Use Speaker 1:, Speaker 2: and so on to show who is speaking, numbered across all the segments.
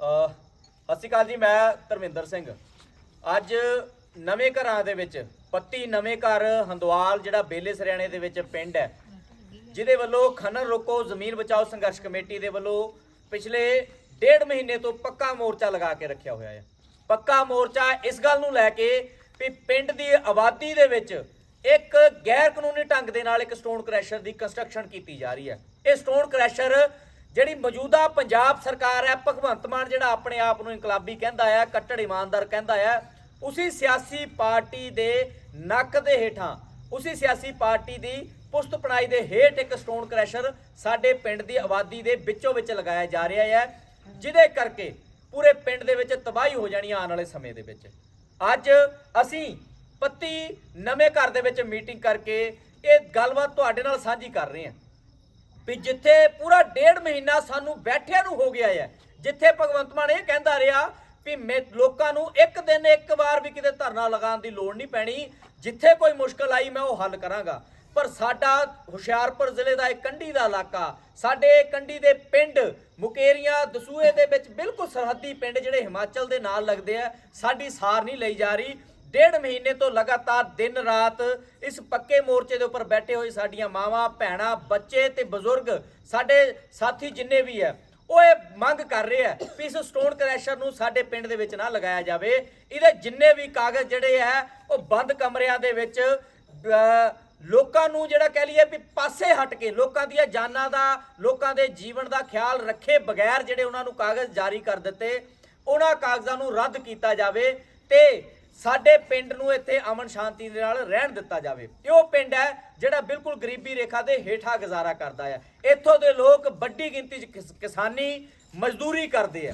Speaker 1: ਸਤਿ ਸ਼੍ਰੀ ਅਕਾਲ ਜੀ, ਮੈਂ ਧਰਮਿੰਦਰ ਸਿੰਘ। ਅੱਜ ਨਵੇਂ ਘਰਾਂ ਦੇ ਵਿੱਚ, ਪੱਤੀ ਨਵੇਂ ਘਰ ਹੰਦਵਾਲ, ਜਿਹੜਾ ਬੇਲੇ ਸਰਿਆਣੇ ਦੇ ਵਿੱਚ ਪਿੰਡ ਹੈ, ਜਿਹਦੇ ਵੱਲੋਂ ਖਨਨ ਰੋਕੋ, ਜ਼ਮੀਨ ਬਚਾਓ ਸੰਘਰਸ਼ ਕਮੇਟੀ ਦੇ ਵੱਲੋਂ ਪਿਛਲੇ ਡੇਢ ਮਹੀਨੇ ਤੋਂ ਪੱਕਾ ਮੋਰਚਾ ਲਗਾ ਕੇ ਰੱਖਿਆ ਹੋਇਆ ਹੈ। ਪੱਕਾ ਮੋਰਚਾ ਇਸ ਗੱਲ ਨੂੰ ਲੈ ਕੇ ਵੀ ਪਿੰਡ ਦੀ ਆਬਾਦੀ ਦੇ ਵਿੱਚ ਇੱਕ ਗੈਰ ਕਾਨੂੰਨੀ ਢੰਗ ਦੇ ਨਾਲ ਇੱਕ ਸਟੋਨ ਕ੍ਰੈਸ਼ਰ ਦੀ ਕੰਸਟਰਕਸ਼ਨ ਕੀਤੀ ਜਾ ਰਹੀ ਹੈ। ਇਹ ਸਟੋਨ ਕ੍ਰੈਸ਼ਰ ਜਿਹੜੀ ਮੌਜੂਦਾ ਪੰਜਾਬ ਸਰਕਾਰ ਹੈ, ਭਗਵੰਤ ਮਾਨ ਜਿਹੜਾ ਆਪਣੇ ਆਪ ਨੂੰ ਇਨਕਲਾਬੀ ਕਹਿੰਦਾ ਹੈ ਕੱਟੜ ਇਮਾਨਦਾਰ ਕਹਿੰਦਾ ਹੈ ਉਸੇ ਸਿਆਸੀ ਪਾਰਟੀ ਦੇ ਨੱਕ ਦੇ ਹੇਠਾਂ, ਉਸੇ ਸਿਆਸੀ ਪਾਰਟੀ ਦੀ ਪੁਸਤ ਪਣਾਈ ਦੇ ਹੇਠ ਇੱਕ ਸਟੋਨ ਕ੍ਰੈਸ਼ਰ ਸਾਡੇ ਪਿੰਡ ਦੀ ਆਬਾਦੀ ਦੇ ਵਿੱਚੋਂ ਵਿੱਚ ਲਗਾਇਆ ਜਾ ਰਿਹਾ ਹੈ ਜਿਹਦੇ ਕਰਕੇ ਪੂਰੇ ਪਿੰਡ ਦੇ ਵਿੱਚ ਤਬਾਹੀ ਹੋ ਜਾਣੀ ਆਉਣ ਵਾਲੇ ਸਮੇਂ ਦੇ ਵਿੱਚ। ਅੱਜ ਅਸੀਂ ਪੱਤੀ ਨਵੇਂ ਘਰ ਦੇ ਵਿੱਚ ਮੀਟਿੰਗ ਕਰਕੇ ਇਹ ਗੱਲਬਾਤ ਤੁਹਾਡੇ ਨਾਲ ਸਾਂਝੀ ਕਰ ਰਹੇ ਹਾਂ। ਵੀ ਜਿੱਥੇ ਪੂਰਾ ਡੇਢ ਮਹੀਨਾ ਸਾਨੂੰ ਬੈਠਿਆਂ ਨੂੰ ਹੋ ਗਿਆ ਹੈ, ਜਿੱਥੇ ਭਗਵੰਤ ਮਾਨ ਇਹ ਕਹਿੰਦਾ ਰਿਹਾ ਵੀ ਮੈਂ ਲੋਕਾਂ ਨੂੰ ਇੱਕ ਦਿਨ ਇੱਕ ਵਾਰ ਵੀ ਕਿਤੇ ਧਰਨਾ ਲਗਾਉਣ ਦੀ ਲੋੜ ਨਹੀਂ ਪੈਣੀ, ਜਿੱਥੇ ਕੋਈ ਮੁਸ਼ਕਲ ਆਈ ਮੈਂ ਉਹ ਹੱਲ ਕਰਾਂਗਾ। ਪਰ ਸਾਡਾ ਹੁਸ਼ਿਆਰਪੁਰ ਜ਼ਿਲ੍ਹੇ ਦਾ ਇੱਕ ਕੰਢੀ ਦਾ ਇਲਾਕਾ, ਸਾਡੇ ਕੰਢੀ ਦੇ ਪਿੰਡ ਮੁਕੇਰੀਆਂ, ਦਸੂਏ ਦੇ ਵਿੱਚ ਬਿਲਕੁਲ ਸਰਹੱਦੀ ਪਿੰਡ ਜਿਹੜੇ ਹਿਮਾਚਲ ਦੇ ਨਾਲ ਲੱਗਦੇ ਆ, ਸਾਡੀ ਸਾਰ ਨਹੀਂ ਲਈ ਜਾ ਰਹੀ। ਡੇਢ ਮਹੀਨੇ ਤੋਂ ਲਗਾਤਾਰ ਦਿਨ ਰਾਤ ਇਸ ਪੱਕੇ ਮੋਰਚੇ ਦੇ ਉੱਪਰ ਬੈਠੇ ਹੋਏ ਸਾਡੀਆਂ ਮਾਵਾਂ, ਭੈਣਾਂ, ਬੱਚੇ ਤੇ ਬਜ਼ੁਰਗ, ਸਾਡੇ ਸਾਥੀ ਜਿੰਨੇ ਵੀ ਹੈ, ਉਹ ਇਹ ਮੰਗ ਕਰ ਰਹੇ ਆ ਵੀ ਇਸ ਸਟੋਨ ਕ੍ਰੈਸ਼ਰ ਨੂੰ ਸਾਡੇ ਪਿੰਡ ਦੇ ਵਿੱਚ ਨਾ ਲਗਾਇਆ ਜਾਵੇ। ਇਹਦੇ ਜਿੰਨੇ ਵੀ ਕਾਗਜ਼ ਜਿਹੜੇ ਆ ਉਹ ਬੰਦ ਕਮਰਿਆਂ ਦੇ ਵਿੱਚ ਲੋਕਾਂ ਨੂੰ ਜਿਹੜਾ ਕਹਿ ਲਈਏ ਵੀ ਪਾਸੇ ਹਟ ਕੇ, ਲੋਕਾਂ ਦੀਆਂ ਜਾਨਾਂ ਦਾ, ਲੋਕਾਂ ਦੇ ਜੀਵਨ ਦਾ ਖਿਆਲ ਰੱਖੇ ਬਗੈਰ ਜਿਹੜੇ ਉਹਨਾਂ ਨੂੰ ਕਾਗਜ਼ ਜਾਰੀ ਕਰ ਦਿੱਤੇ, ਉਹਨਾਂ ਕਾਗਜ਼ਾਂ ਨੂੰ ਰੱਦ ਕੀਤਾ ਜਾਵੇ ਤੇ ਸਾਡੇ ਪਿੰਡ ਨੂੰ ਇੱਥੇ ਅਮਨ ਸ਼ਾਂਤੀ ਦੇ ਨਾਲ ਰਹਿਣ ਦਿੱਤਾ ਜਾਵੇ। ਇਹ ਉਹ ਪਿੰਡ ਹੈ ਜਿਹੜਾ ਬਿਲਕੁਲ ਗਰੀਬੀ ਰੇਖਾ ਦੇ ਹੇਠਾਂ ਗੁਜ਼ਾਰਾ ਕਰਦਾ ਹੈ। ਇੱਥੋਂ ਦੇ ਲੋਕ ਵੱਡੀ ਗਿਣਤੀ 'ਚ ਕਿਸਾਨੀ ਮਜ਼ਦੂਰੀ ਕਰਦੇ ਆ।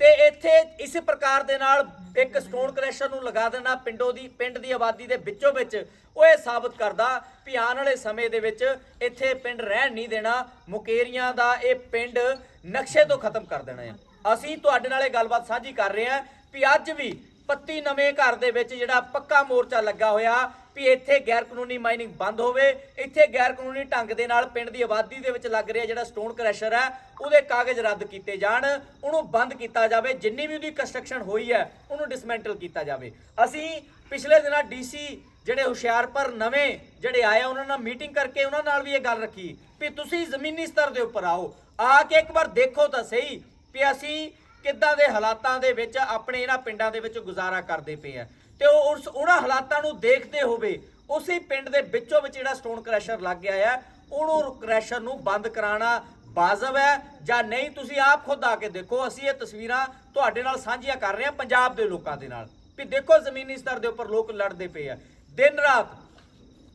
Speaker 1: ਤੇ ਇੱਥੇ ਇਸ ਪ੍ਰਕਾਰ ਦੇ ਨਾਲ ਇੱਕ ਸਟੋਨ ਕ੍ਰੈਸ਼ਰ ਨੂੰ ਲਗਾ ਦੇਣਾ ਪਿੰਡੋਂ ਦੀ, ਪਿੰਡ ਦੀ ਆਬਾਦੀ ਦੇ ਵਿੱਚੋਂ ਵਿੱਚ, ਉਹ ਇਹ ਸਾਬਤ ਕਰਦਾ ਵੀ ਆਉਣ ਵਾਲੇ ਸਮੇਂ ਦੇ ਵਿੱਚ ਇੱਥੇ ਪਿੰਡ ਰਹਿਣ ਨਹੀਂ ਦੇਣਾ। ਮੁਕੇਰੀਆਂ ਦਾ ਇਹ ਪਿੰਡ ਨਕਸ਼ੇ ਤੋਂ ਖਤਮ ਕਰ ਦੇਣਾ ਹੈ। ਅਸੀਂ ਤੁਹਾਡੇ ਨਾਲ ਇਹ ਗੱਲਬਾਤ ਸਾਂਝੀ ਕਰ ਰਹੇ ਹਾਂ ਵੀ ਅੱਜ ਵੀ ਪੱਤੀ ਨਵੇਂ ਘਰ ਦੇ ਵਿੱਚ ਜਿਹੜਾ ਪੱਕਾ ਮੋਰਚਾ ਲੱਗਾ ਹੋਇਆ ਵੀ ਇੱਥੇ ਗੈਰ ਕਾਨੂੰਨੀ ਮਾਈਨਿੰਗ ਬੰਦ ਹੋਵੇ ਇੱਥੇ ਗੈਰ ਕਾਨੂੰਨੀ ਢੰਗ ਦੇ ਨਾਲ ਪਿੰਡ ਦੀ ਆਬਾਦੀ ਦੇ ਵਿੱਚ ਲੱਗ ਰਿਹਾ ਜਿਹੜਾ ਸਟੋਨ ਕ੍ਰੈਸ਼ਰ ਹੈ ਉਹਦੇ ਕਾਗਜ਼ ਰੱਦ ਕੀਤੇ ਜਾਣ ਉਹਨੂੰ ਬੰਦ ਕੀਤਾ ਜਾਵੇ ਜਿੰਨੀ ਵੀ ਉਹਦੀ ਕੰਸਟਰਕਸ਼ਨ ਹੋਈ ਹੈ ਉਹਨੂੰ ਡਿਸਮੈਂਟਲ ਕੀਤਾ ਜਾਵੇ। ਅਸੀਂ ਪਿਛਲੇ ਦਿਨਾਂ ਡੀਸੀ ਜਿਹੜੇ ਹੁਸ਼ਿਆਰਪੁਰ ਨਵੇਂ ਜਿਹੜੇ ਆਏ ਆ, ਉਹਨਾਂ ਨਾਲ ਮੀਟਿੰਗ ਕਰਕੇ ਉਹਨਾਂ ਨਾਲ ਵੀ ਇਹ ਗੱਲ ਰੱਖੀ ਵੀ ਤੁਸੀਂ ਜ਼ਮੀਨੀ ਸਤਰ ਦੇ ਉੱਪਰ ਆਓ। ਆ ਕੇ ਇੱਕ ਵਾਰ ਦੇਖੋ ਤਾਂ ਸਹੀ ਵੀ ਅਸੀਂ ਕਿੱਦਾਂ ਦੇ ਹਾਲਾਤਾਂ ਦੇ ਵਿੱਚ ਆਪਣੇ ਇਹਨਾਂ ਪਿੰਡਾਂ ਦੇ ਵਿੱਚ ਗੁਜ਼ਾਰਾ ਕਰਦੇ ਪਏ ਆ? ਤੇ ਉਹ ਉਸ ਉਹਨਾਂ ਹਾਲਾਤਾਂ ਨੂੰ ਦੇਖਦੇ ਹੋਵੇ, ਉਸੇ ਪਿੰਡ ਦੇ ਵਿੱਚੋਂ ਵਿੱਚ ਜਿਹੜਾ ਸਟੋਨ ਕ੍ਰੈਸ਼ਰ ਲੱਗ ਗਿਆ ਹੈ ਉਹਨੂੰ ਕ੍ਰੈਸ਼ਰ ਨੂੰ ਬੰਦ ਕਰਾਉਣਾ ਵਾਜਬ ਹੈ ਜਾਂ ਨਹੀਂ? ਤੁਸੀਂ ਆਪ ਖੁਦ ਆ ਕੇ ਦੇਖੋ, ਅਸੀਂ ਇਹ ਤਸਵੀਰਾਂ ਤੁਹਾਡੇ ਨਾਲ ਸਾਂਝੀਆਂ ਕਰ ਰਹੇ ਹਾਂ ਪੰਜਾਬ ਦੇ ਲੋਕਾਂ ਦੇ ਨਾਲ। ਵੀ ਦੇਖੋ ਜ਼ਮੀਨੀ ਸਤਰ ਦੇ ਉੱਪਰ ਲੋਕ ਲੜਦੇ ਪਏ ਆ। ਦਿਨ ਰਾਤ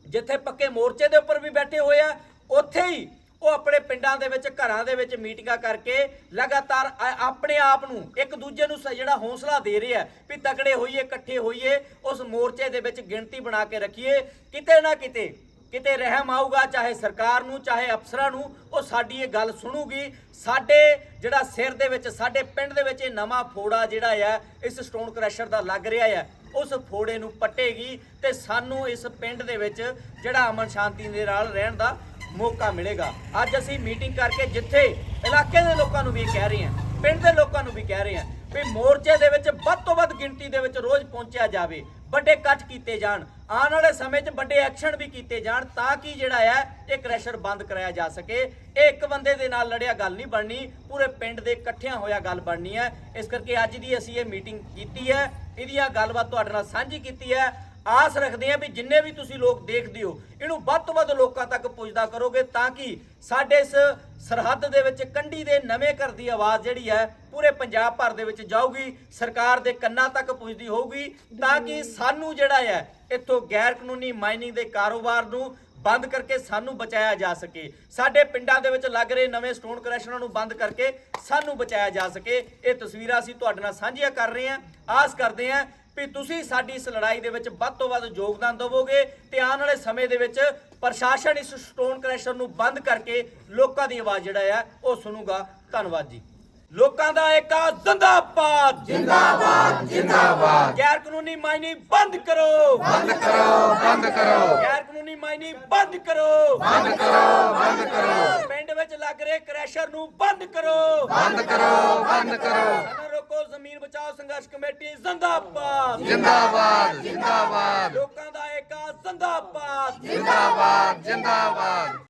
Speaker 1: ਜਿੱਥੇ ਪੱਕੇ ਮੋਰਚੇ ਦੇ ਉੱਪਰ ਵੀ ਬੈਠੇ ਹੋਏ ਆ, ਉੱਥੇ ਹੀ ਉਹ ਆਪਣੇ ਪਿੰਡਾਂ ਦੇ ਵਿੱਚ, ਘਰਾਂ ਦੇ ਵਿੱਚ ਮੀਟਿੰਗਾਂ ਕਰਕੇ ਲਗਾਤਾਰ ਆਪਣੇ ਆਪ ਨੂੰ ਇੱਕ ਦੂਜੇ ਨੂੰ ਸ- ਜਿਹੜਾ ਹੌਸਲਾ ਦੇ ਰਿਹਾ ਵੀ ਤਕੜੇ ਹੋਈਏ, ਇਕੱਠੇ ਹੋਈਏ, ਉਸ ਮੋਰਚੇ ਦੇ ਵਿੱਚ ਗਿਣਤੀ ਬਣਾ ਕੇ ਰੱਖੀਏ, ਕਿਤੇ ਨਾ ਕਿਤੇ ਕਿਤੇ ਰਹਿਮ ਆਊਗਾ, ਚਾਹੇ ਸਰਕਾਰ ਨੂੰ, ਚਾਹੇ ਅਫਸਰਾਂ ਨੂੰ, ਉਹ ਸਾਡੀ ਇਹ ਗੱਲ ਸੁਣੂਗੀ। ਸਾਡੇ ਜਿਹੜਾ ਸਿਰ ਦੇ ਵਿੱਚ, ਸਾਡੇ ਪਿੰਡ ਦੇ ਵਿੱਚ ਇਹ ਨਵਾਂ ਫੋੜਾ ਜਿਹੜਾ ਆ, ਇਸ ਸਟੋਨ ਕ੍ਰੈਸ਼ਰ ਦਾ ਲੱਗ ਰਿਹਾ ਆ, ਉਸ ਫੋੜੇ ਨੂੰ ਪੱਟੇਗੀ ਤੇ ਸਾਨੂੰ ਇਸ ਪਿੰਡ ਦੇ ਵਿੱਚ ਜਿਹੜਾ ਅਮਨ ਸ਼ਾਂਤੀ ਦੇ ਨਾਲ ਰਹਿਣ ਦਾ ਮੌਕਾ ਮਿਲੇਗਾ। ਅੱਜ ਅਸੀਂ ਮੀਟਿੰਗ ਕਰਕੇ ਜਿੱਥੇ ਇਲਾਕੇ ਦੇ ਲੋਕਾਂ ਨੂੰ ਵੀ ਕਹਿ ਰਹੇ ਹਾਂ, ਪਿੰਡ ਦੇ ਲੋਕਾਂ ਨੂੰ ਵੀ ਕਹਿ ਰਹੇ ਹਾਂ ਵੀ ਮੋਰਚੇ ਦੇ ਵਿੱਚ ਵੱਧ ਤੋਂ ਵੱਧ ਗਿਣਤੀ ਦੇ ਵਿੱਚ ਰੋਜ਼ ਪਹੁੰਚਿਆ ਜਾਵੇ, ਵੱਡੇ ਇਕੱਠ ਕੀਤੇ ਜਾਣ, ਆਉਣ ਵਾਲੇ ਸਮੇਂ 'ਚ ਵੱਡੇ ਐਕਸ਼ਨ ਵੀ ਕੀਤੇ ਜਾਣ ਤਾਂ ਕਿ ਜਿਹੜਾ ਹੈ ਇਹ ਕ੍ਰੈਸ਼ਰ ਬੰਦ ਕਰਾਇਆ ਜਾ ਸਕੇ। ਇਹ ਇੱਕ ਬੰਦੇ ਦੇ ਨਾਲ ਲੜਿਆ ਗੱਲ ਨਹੀਂ ਬਣਨੀ, ਪੂਰੇ ਪਿੰਡ ਦੇ ਇਕੱਠਿਆਂ ਹੋਇਆ ਗੱਲ ਬਣਨੀ ਹੈ। ਇਸ ਕਰਕੇ ਅੱਜ ਦੀ ਅਸੀਂ ਇਹ ਮੀਟਿੰਗ ਕੀਤੀ ਹੈ ਇਹਦੀਆਂ ਗੱਲਬਾਤ ਤੁਹਾਡੇ ਨਾਲ ਸਾਂਝੀ ਕੀਤੀ ਹੈ। ਆਸ ਰੱਖਦੇ ਹਾਂ ਵੀ ਜਿੰਨੇ ਵੀ ਤੁਸੀਂ ਲੋਕ ਦੇਖਦੇ ਹੋ, ਇਹਨੂੰ ਵੱਧ ਤੋਂ ਵੱਧ ਲੋਕਾਂ ਤੱਕ ਪਹੁੰਚਦਾ ਕਰੋਗੇ ਤਾਂ ਕਿ ਸਾਡੇ ਇਸ ਸਰਹੱਦ ਦੇ ਵਿੱਚ ਕੰਢੀ ਦੇ ਨਵੇਂ ਘਰ ਦੀ ਆਵਾਜ਼ ਜਿਹੜੀ ਹੈ ਪੂਰੇ ਪੰਜਾਬ ਭਰ ਦੇ ਵਿੱਚ ਜਾਊਗੀ, ਸਰਕਾਰ ਦੇ ਕੰਨਾਂ ਤੱਕ ਪਹੁੰਚਦੀ ਹੋਊਗੀ ਤਾਂ ਕਿ ਸਾਨੂੰ ਜਿਹੜਾ ਹੈ ਇੱਥੋਂ ਗੈਰ ਕਾਨੂੰਨੀ ਮਾਈਨਿੰਗ ਦੇ ਕਾਰੋਬਾਰ ਨੂੰ ਬੰਦ ਕਰਕੇ ਸਾਨੂੰ ਬਚਾਇਆ ਜਾ ਸਕੇ। ਸਾਡੇ ਪਿੰਡਾਂ ਦੇ ਵਿੱਚ ਲੱਗ ਰਹੇ ਨਵੇਂ ਸਟੋਨ ਕ੍ਰੈਸ਼ਰਾਂ ਨੂੰ ਬੰਦ ਕਰਕੇ ਸਾਨੂੰ ਬਚਾਇਆ ਜਾ ਸਕੇ। ਇਹ ਤਸਵੀਰਾਂ ਅਸੀਂ ਤੁਹਾਡੇ ਨਾਲ ਸਾਂਝੀਆਂ ਕਰ ਰਹੇ ਹਾਂ। ਆਸ ਕਰਦੇ ਹਾਂ ਵੀ ਤੁਸੀਂ ਸਾਡੀ ਇਸ ਲੜਾਈ ਦੇ ਵਿੱਚ ਵੱਧ ਤੋਂ ਵੱਧ ਯੋਗਦਾਨ ਦਿਵੋਗੇ ਤੇ ਆਉਣ ਵਾਲੇ ਸਮੇਂ ਦੇ ਵਿੱਚ ਪ੍ਰਸ਼ਾਸਨ ਇਸ ਸਟੋਨ ਕ੍ਰੈਸ਼ਰ ਨੂੰ ਬੰਦ ਕਰਕੇ ਲੋਕਾਂ ਦੀ ਆਵਾਜ਼ ਜਿਹੜਾ ਹੈ ਉਹ ਸੁਣੂਗਾ। ਧੰਨਵਾਦ ਜੀ। ਲੋਕਾਂ ਦਾ ਏਕਾ ਜ਼ਿੰਦਾਬਾਦ।
Speaker 2: ਜਿੰਦਾਬਾਦ ਜਿੰਦਾਬਾਦ।
Speaker 1: ਗੈਰ ਕਾਨੂੰਨੀ ਮਾਇਨੀ ਬੰਦ ਕਰੋ।
Speaker 2: ਬੰਦ ਕਰੋ ਬੰਦ ਕਰੋ।
Speaker 1: ਗੈਰ ਕਾਨੂੰਨੀ ਮਾਇਨੀ ਬੰਦ ਕਰੋ।
Speaker 2: ਬੰਦ ਕਰੋ ਬੰਦ ਕਰੋ।
Speaker 1: ਪਿੰਡ ਵਿੱਚ ਲੱਗ ਰਹੇ ਕ੍ਰੈਸ਼ਰ ਨੂੰ ਬੰਦ ਕਰੋ।
Speaker 2: ਬੰਦ ਕਰੋ ਬੰਦ ਕਰੋ।
Speaker 1: ਪੰਜਾਬ ਸੰਘਰਸ਼ ਕਮੇਟੀ ਜ਼ਿੰਦਾਬਾਦ।
Speaker 2: ਜਿੰਦਾਬਾਦ ਜਿੰਦਾਬਾਦ।
Speaker 1: ਲੋਕਾਂ ਦਾ ਏਕਾ ਜ਼ਿੰਦਾਬਾਦ।
Speaker 2: ਜਿੰਦਾਬਾਦ ਜਿੰਦਾਬਾਦ।